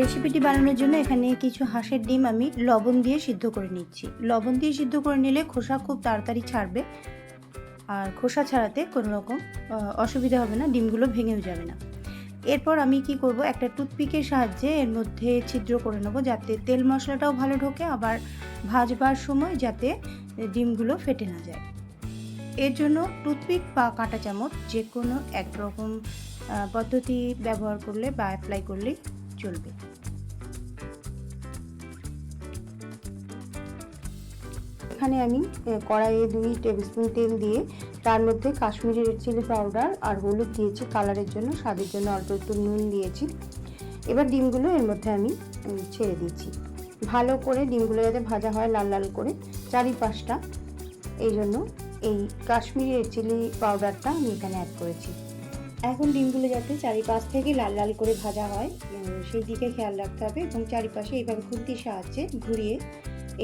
রেসিপিটি বানানোর জন্য এখানে কিছু হাঁসের ডিম আমি লবণ দিয়ে সিদ্ধ করে নিচ্ছি। লবণ দিয়ে সিদ্ধ করে নিলে খোসা খুব তাড়াতাড়ি ছাড়বে। আর খোসা ছাড়াতে কোনো রকম অসুবিধা হবে না, ডিমগুলো ভেঙেও যাবে না। এরপর আমি কি করব, একটা টুথপিকের সাহায্যে এর মধ্যে ছিদ্র করে নেব যাতে তেল মশলাটাও ভালো ঢোকে, আবার ভাজবার সময় যাতে ডিমগুলো ফেটে না যায়। এর জন্য টুথপিক বা কাঁটা চামচ যে কোনো একরকম পদ্ধতি ব্যবহার করলে বা অ্যাপ্লাই করলেই চলবে। এখানে আমি কড়াইয়ে দুই টেবিলস্পুন তেল দিয়ে, তার মধ্যে কাশ্মীরি রেড চিলি পাউডার আর হলুদ দিয়েছি কালারের জন্য, স্বাদের জন্য অল্প একটু নুন দিয়েছি। এবার ডিমগুলো এর মধ্যে আমি ছেড়ে দিচ্ছি ভালো করে ডিমগুলো যাতে ভাজা হয় লাল লাল করে, চারিপাশটা, এই জন্য এই কাশ্মীরি রেড চিলি পাউডারটা আমি এখানে অ্যাড করেছি। এখন ডিমগুলো যাতে চারিপাশ থেকে লাল লাল করে ভাজা হয় সেই দিকে খেয়াল রাখতে হবে এবং চারিপাশে এইভাবে খুন্তির সাহায্যে ঘুরিয়ে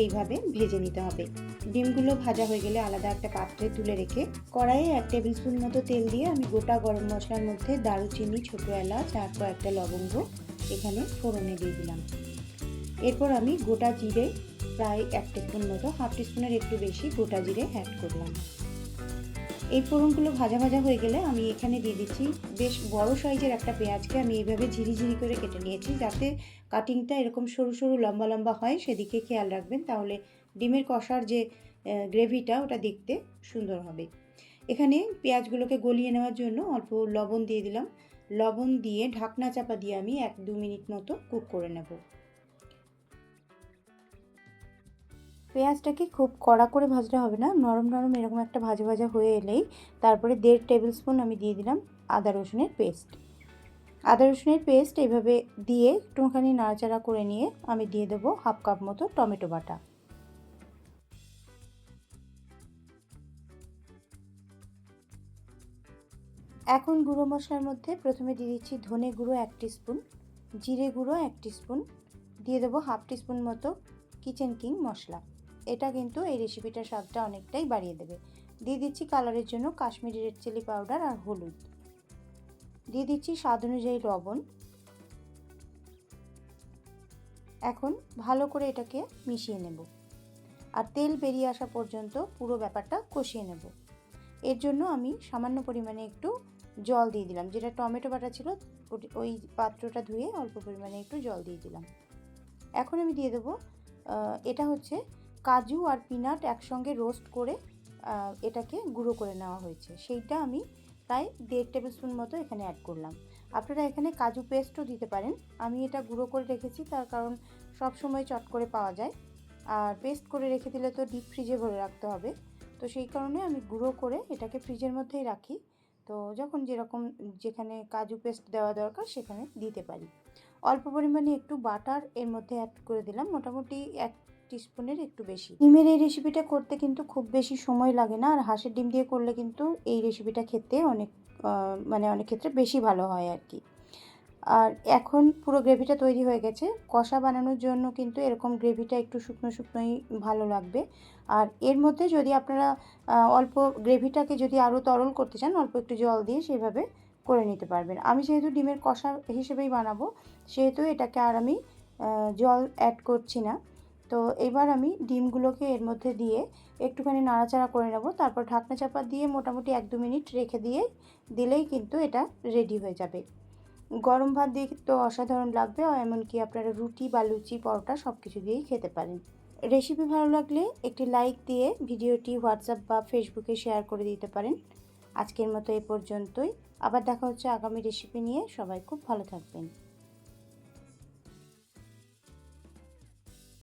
এইভাবে ভেজে নিতে হবে। ডিমগুলো ভাজা হয়ে গেলে আলাদা একটা পাত্রে তুলে রেখে কড়াইয়ে এক টেবিল স্পুন মতো তেল দিয়ে আমি গোটা গরম মশলার মধ্যে দারুচিনি, ছোটো এলাচ, আর কয়েকটা লবঙ্গ এখানে ফোড়নে দিয়ে দিলাম। এরপর আমি গোটা জিরে প্রায় এক টিস্পুন মতো, হাফ টিস্পুনের একটু বেশি গোটা জিরে অ্যাড করলাম। এই ফোড়নগুলো ভাজা ভাজা হয়ে গেলে আমি এখানে দিয়ে দিচ্ছি বেশ বড় সাইজের একটা পেঁয়াজকে। আমি এইভাবে ঝিরি ঝিরি করে কেটে নিয়েছি যাতে কাটিংটা এরকম সরু সরু লম্বা লম্বা হয়, সেদিকে খেয়াল রাখবেন। তাহলে ডিমের কষার যে গ্রেভিটা ওটা দেখতে সুন্দর হবে। এখানে পেঁয়াজগুলোকে গলিয়ে নেওয়ার জন্য অল্প লবণ দিয়ে দিলাম। লবণ দিয়ে ঢাকনা চাপা দিয়ে আমি এক দু মিনিট মতো কুক করে নেব। পেঁয়াজটাকে খুব কড়া করে ভাজতে হবে না, নরম নরম এরকম একটা ভাজা ভাজা হয়ে এলেই তারপরে দেড় টেবিল স্পুন আমি দিয়ে দিলাম আদা রসুনের পেস্ট আদা রসুনের পেস্ট এভাবে দিয়ে একটুখানি নাড়াচাড়া করে নিয়ে আমি দিয়ে দেবো হাফ কাপ মতো টমেটো বাটা। এখন গুঁড়ো মশলার মধ্যে প্রথমে দিয়ে দিচ্ছি ধনে গুঁড়ো এক স্পুন জিরে গুঁড়ো এক স্পুন দিয়ে দেবো হাফ টিস্পুন মতো কিচেন কিং মশলা। এটা কিন্তু এই রেসিপিটার স্বাদটা অনেকটাই বাড়িয়ে দেবে। দিয়ে দিচ্ছি কালারের জন্য কাশ্মীরি রেড চিলি পাউডার আর হলুদ। দিয়ে দিচ্ছি স্বাদ অনুযায়ী লবণ। এখন ভালো করে এটাকে মিশিয়ে নেব। আর তেল বেরিয়ে আসা পর্যন্ত পুরো ব্যাপারটা কষিয়ে নেব। এর জন্য আমি সামান্য পরিমাণে একটু জল দিয়ে দিলাম। যেটা টমেটো বাটা ছিল ওই পাত্রটা ধুয়ে অল্প পরিমাণে একটু জল দিয়ে দিলাম। এখন আমি দিয়ে দেবো এটা হচ্ছে কাজু আর পিনাট একসঙ্গে রোস্ট করে এটাকে গুঁড়ো করে নেওয়া হয়েছে। সেইটা আমি প্রায় দেড় টেবিল স্পুন মতো এখানে অ্যাড করলাম। আপনারা এখানে কাজু পেস্টও দিতে পারেন। আমি এটা গুঁড়ো করে রেখেছি, তার কারণ সব সময় চট করে পাওয়া যায়। আর পেস্ট করে রেখে দিলে তো ডিপ ফ্রিজে ভরে রাখতে হবে। তো সেই কারণে আমি গুঁড়ো করে এটাকে ফ্রিজের মধ্যেই রাখি। তো যখন যেরকম যেখানে কাজু পেস্ট দেওয়া দরকার, সেখানে দিতে পারি। অল্প পরিমাণে একটু বাটার এর মধ্যে অ্যাড করে দিলাম। মোটামুটি এক টিস্পুনের একটু বেশি। ডিমের এই রেসিপিটা করতে কিন্তু খুব বেশি সময় লাগে না, আর হাঁসের ডিম দিয়ে করলে কিন্তু এই রেসিপিটা খেতে অনেক মানে অনেক ক্ষেত্রে বেশি ভালো হয় আর কি। আর এখন পুরো গ্রেভিটা তৈরি হয়ে গেছে। কষা বানানোর জন্য কিন্তু এরকম গ্রেভিটা একটু শুকনো শুকনোই ভালো লাগবে। আর এর মধ্যে যদি আপনারা অল্প গ্রেভিটাকে যদি আরও তরল করতে চান, অল্প একটু জল দিয়ে সেভাবে করে নিতে পারবেন। আমি যেহেতু ডিমের কষা হিসেবেই বানাবো, সেহেতু এটাকে আর আমি জল অ্যাড করছি না। তো এবার আমি ডিমগুলোকে এর মধ্যে দিয়ে একটুখানি নাড়াচাড়া করে নেব। তারপর ঢাকনা চাপা দিয়ে মোটামুটি এক দু মিনিট রেখে দিয়ে দিলেই কিন্তু এটা রেডি হয়ে যাবে। গরম ভাত দিয়ে তো অসাধারণ লাগবে এমনকি আপনারা রুটি বা লুচি, পরোটা সব কিছু দিয়েই খেতে পারেন। রেসিপি ভালো লাগলে একটি লাইক দিয়ে ভিডিওটি হোয়াটসঅ্যাপ বা ফেসবুকে শেয়ার করে দিতে পারেন। আজকের মতো এ পর্যন্তই। আবার দেখা হচ্ছে আগামী রেসিপি নিয়ে। সবাই খুব ভালো থাকবেন।